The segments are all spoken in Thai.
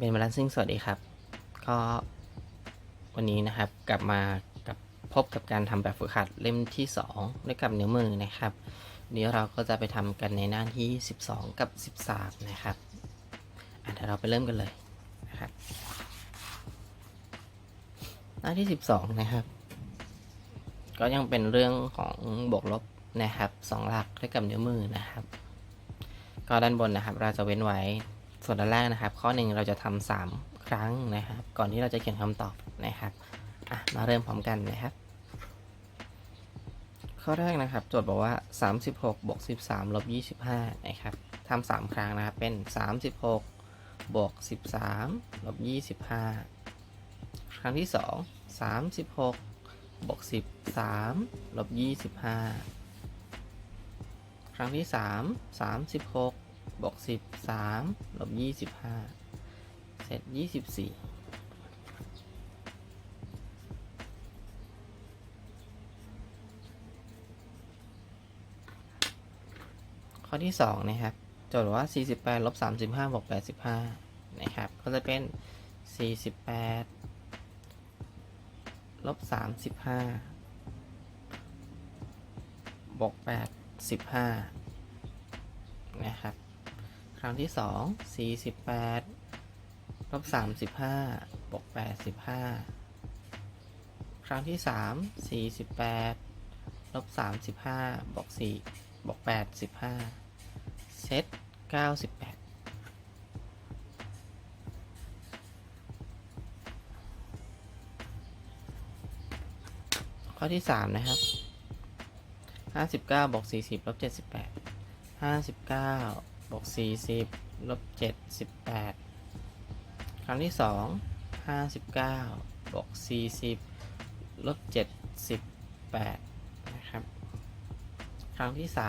เบนมาลันซิ่งสวัสดีครับ ก็วันนี้นะครับกลับมากับพบกับการทำแบบฝึกหัดเล่มที่ 2 ด้วยกับนิ้วมือนะครับวันนี้เราก็จะไปทำกันในหน้าที่ 12 กับ 13 นะครับอะเดี๋ยวเราไปเริ่มกันเลยนะครับ หน้าที่ 12 นะครับ ก็ยังเป็นเรื่องของบวกลบนะครับสองหลักด้วยกับนิ้วมือนะครับ ก็ด้านบนนะครับ เราจะเว้นไว้ ส่วนด้านแรกนะครับ ข้อหนึ่งเราจะทำสามครั้งนะครับ ก่อนที่เราจะเขียนคำตอบนะครับอะมาเริ่มพร้อมกันนะครับ ข้อแรกนะครับ โจทย์บอกว่า 36บวก13ลบ25นะครับทำสามครั้งนะครับ เป็น 36บวก13ลบ25 ครั้งที่ 2 36บวก13ลบ25 ครั้งที่ 3 36 บวก13ลบ25เสร็จ24ข้อที่2นะครับโจทย์ว่า 48ลบ35บวก85 นะครับ ก็จะเป็น 48ลบ35บวก85 นะครับ ครั้งที่2 48ลบ35บวก85ครั้งที่3 48ลบ35บวก4บวก85เซต98ข้อที่3นะครับ59บวก40ลบ78 59บ บวก40ลบ78ครั้งที่2 59บวก40ลบ78นะครับ ครั้งที่3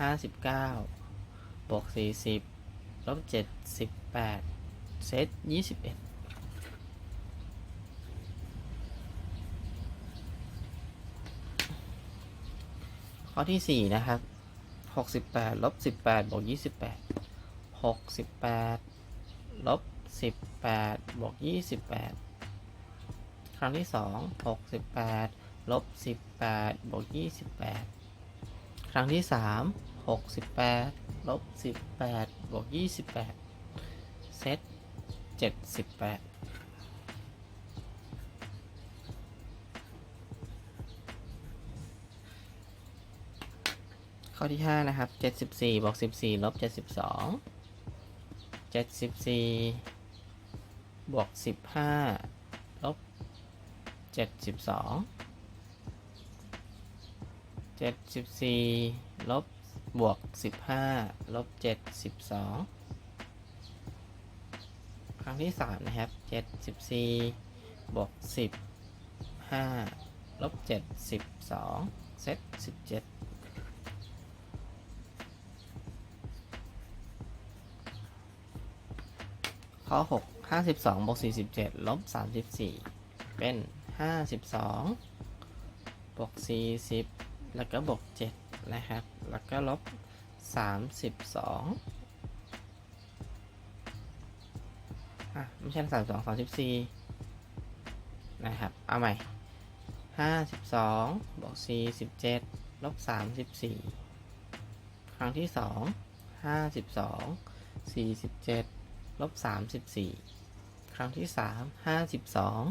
59บวก40ลบ78เซต21ข้อที่4นะครับ หกสิบแปดลบสิบแปดบวกยี่สิบแปดหกสิบแปดลบสิบแปดบวกยี่สิบแปดครั้งที่สองหกสิบแปดลบสิบแปดบวกยี่สิบแปดครั้งที่สามหกสิบแปดลบสิบแปดบวกยี่สิบแปดเซตเจ็ดสิบแปด ข้อที่ 5 นะครับ 74บวก14ลบ72 74บวก15ลบ72 74ลบบวก15ลบ72 ครั้งที่ 3 นะครับ 74บวก15ลบ72เซต17 ข้อหกห้าสิบสองบวกสี่สิบเจ็ดลบสามสิบสี่เป็นห้าสิบสองบวกสี่สิบแล้วก็บวกเจ็ดนะครับ แล้วก็ลบสามสิบสองอะไม่ใช่สามสองสามสิบสี่นะครับ เอาใหม่ห้าสิบสองบวกสี่สิบเจ็ดลบสามสิบสี่ครั้งที่สองห้าสิบสองสี่สิบเจ็ด ลบสามสิบสี่ครั้งที่สามห้าสิบสอง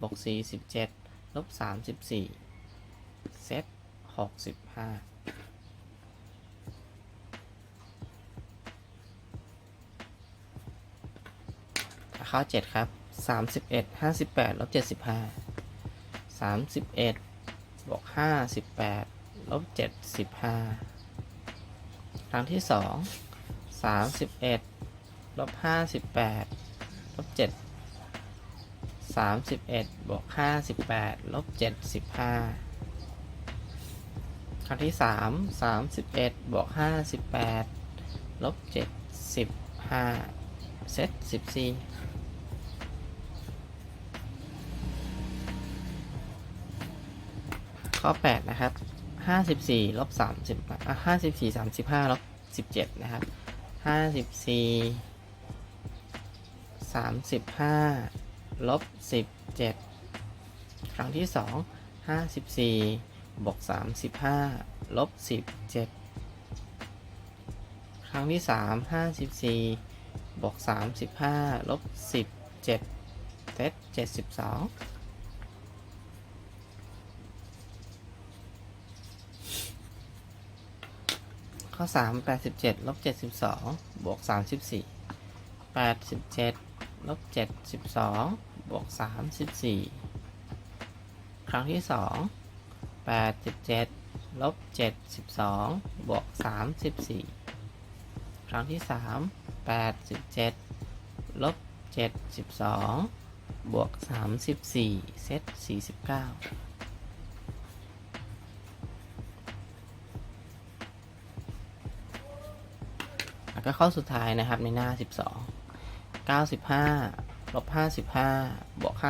บวกสี่สิบเจ็ดลบสามสิบสี่เซตหกสิบห้าข้อเจ็ดครับสามสิบเอ็ดห้าสิบแปดลบเจ็ดสิบห้าสามสิบเอ็ดบวกห้าสิบแปดลบเจ็ดสิบห้าครั้งที่สองสามสิบเอ็ด ลบห้าสิบแปดลบเจ็ดสามสิบเอ็ดบวกห้าสิบแปดลบเจ็ดสิบห้าครั้งที่สามสามสิบเอ็ดบวกห้าสิบแปดลบเจ็ดสิบห้าเซตสิบสี่ข้อแปดนะครับห้าสิบสี่ลบสามสิบห้าสิบสี่สามสิบห้าลบสิบเจ็ดนะครับห้าสิบสี่ สามสิบห้าลบสิบเจ็ดครั้งที่สองห้าสิบสี่บวกสามสิบห้าลบสิบเจ็ดครั้งที่สามห้าสิบสี่บวกสามสิบห้าลบสิบเจ็ดเซตเจ็ดสิบสองข้อสามแปดสิบเจ็ดลบเจ็ดสิบสองบวกสามสิบสี่แปดสิบเจ็ด ลบเจ็ดสิบสองบวกสามสิบสี่ครั้งที่สองแปดสิบเจ็ดลบเจ็ดสิบสองบวกสามสิบสี่ครั้งที่สามแปดสิบเจ็ดลบเจ็ดสิบสองบวกสามสิบสี่เซตสี่สิบเก้าแล้วก็ข้อสุดท้ายนะครับในหน้า12 95ลบ55บวก54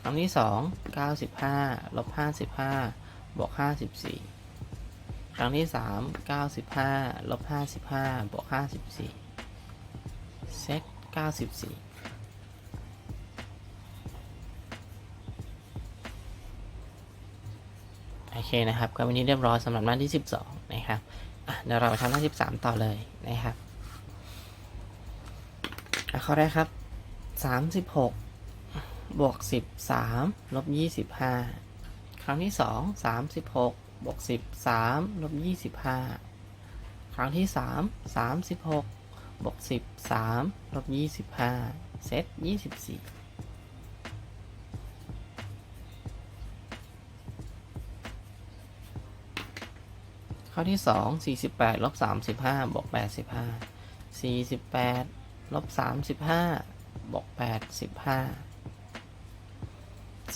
ครั้งที่ 2 95ลบ55บวก54ครั้งที่ 3 95ลบ55บวก54เซ็ต94โอเคนะครับก็วันนี้เรียบร้อยสำหรับหน้าที่ 12 นะครับ เดี๋ยวเราไปทำหน้า 13 ต่อเลยนะครับข้อแรกครับ 36 บวก 13 ลบ 25 ครั้งที่ 2 36 บวก 13 ลบ 25 ครั้งที่ 3 36 บวก 13 ลบ 25 เซต24 ข้อที่สองสี่สิบแปดลบสามสิบห้าบวกแปดสิบห้าสี่สิบแปดลบสามสิบห้าบวกแปดสิบห้า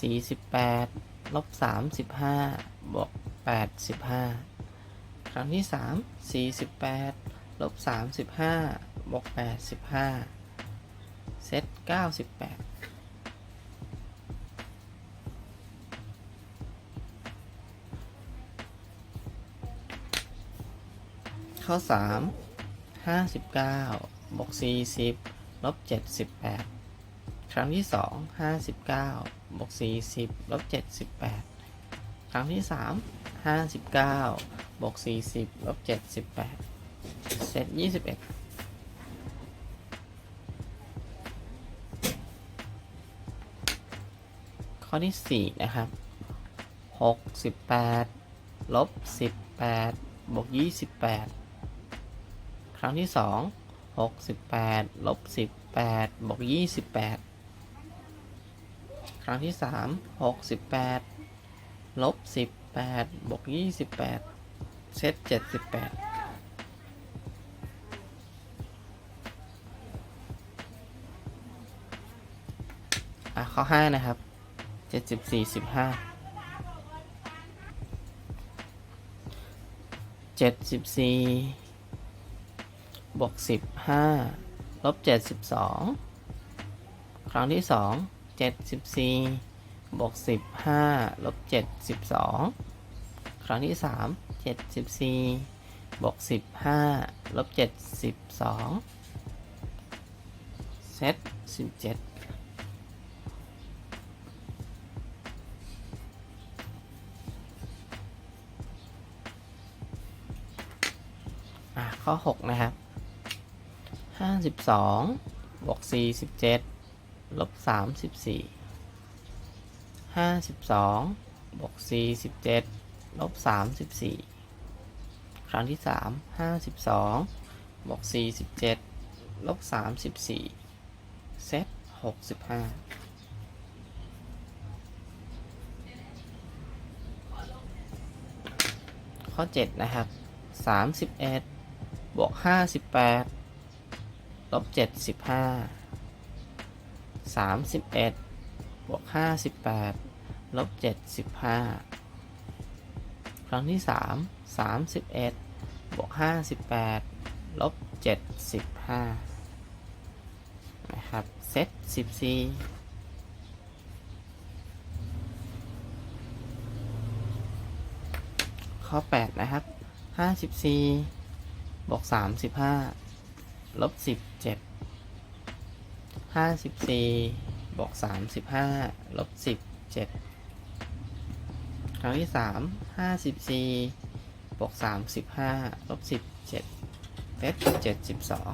สี่สิบแปดลบสามสิบห้าบวกแปดสิบห้าครั้งที่สามสี่สิบแปดลบสามสิบห้าบวกแปดสิบห้าเซตเก้าสิบแปด ข้อสามห้าสิบเก้าบวกสี่สิบลบเจ็ดสิบแปดครั้งที่สองห้าสิบเก้าบวกสี่สิบลบเจ็ดสิบแปดครั้งที่สามห้าสิบเก้าบวกสี่สิบลบเจ็ดสิบแปดเสร็จยี่สิบเอ็ดข้อที่สี่นะครับหกสิบแปดลบสิบแปดบวกยี่สิบแปด ครั้งที่สองหกสิบแปดลบสิบแปดบวกยี่สิบแปดครั้งที่สามหกสิบแปดลบสิบแปดบวกยี่สิบแปดเซตเจ็ดสิบแปดอะข้อห้านะครับเจ็ดสิบสี่สิบห้าเจ็ดสิบสี่ บวกสิบห้าลบเจ็ดสิบสองครั้งที่สองเจ็ดสิบสี่บวกสิบห้าลบเจ็ดสิบสองครั้งที่สามเจ็ดสิบสี่บวกสิบห้าลบเจ็ดสิบสองเซตสิบเจ็ดอะข้อหกนะครับ ห้าสิบสองบวกสี่สิบเจ็ดลบสามสิบสี่ห้าสิบสองบวกสี่สิบเจ็ดลบสามสิบสี่ครั้งที่สามห้าสิบสองบวกสี่สิบเจ็ดลบสามสิบสี่เซตหกสิบห้าข้อเจ็ดนะครับสามสิบเอ็ดบวกห้าสิบแปด ลบเจ็ดสิบห้าสามสิบเอ็ดบวกห้าสิบแปดลบเจ็ดสิบห้าครั้งที่สามสามสิบเอ็ดบวกห้าสิบแปดลบเจ็ดสิบห้านะครับ เซตสิบสี่ข้อแปดนะครับห้าสิบสี่บวกสามสิบห้า ลบสิบเจ็ดห้าสิบสี่บวกสามสิบห้าลบสิบเจ็ดครั้งที่สามห้าสิบสี่บวกสามสิบห้าลบสิบเจ็ดเจ็ดเจ็ดสิบสอง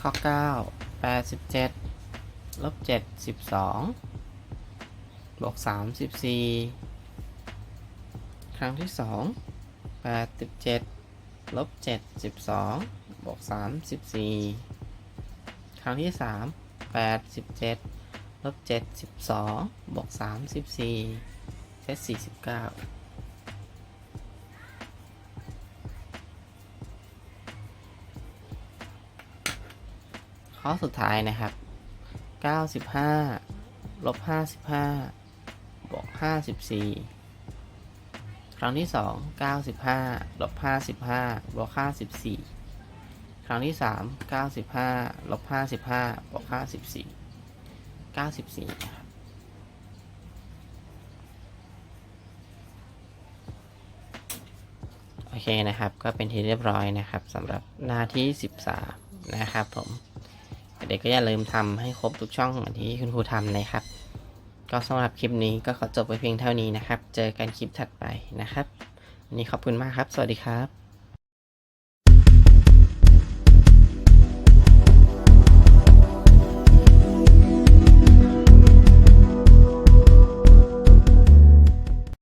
ข้อเก้าแปดสิบเจ็ดลบเจ็ดสิบสองบวกสามสิบสี่ ครั้งที่สองแปดสิบเจ็ดลบเจ็ดสิบสองบวกสามสิบสี่ครั้งที่สามแปดสิบเจ็ดลบเจ็ดสิบสองบวกสามสิบสี่เซตสี่สิบเก้าข้อสุดท้ายนะครับ95ลบ55บห้าบวก54 ครั้งที่2 95ลบ55บวก54ครั้งที่3 95ลบ55บวก54 94นะครับโอเคนะครับ ก็เป็นที่เรียบร้อยนะครับสำหรับหน้าที่13นะครับผมเด็กก็อย่าลืมทำให้ครบทุกช่องเหมือนที่คุณครูทำนะครับ ก็สำหรับคลิปนี้ก็ขอจบไว้เพียงเท่านี้นะครับ เจอกันคลิปถัดไปนะครับวันนี้ขอบคุณมากครับ สวัสดีครับ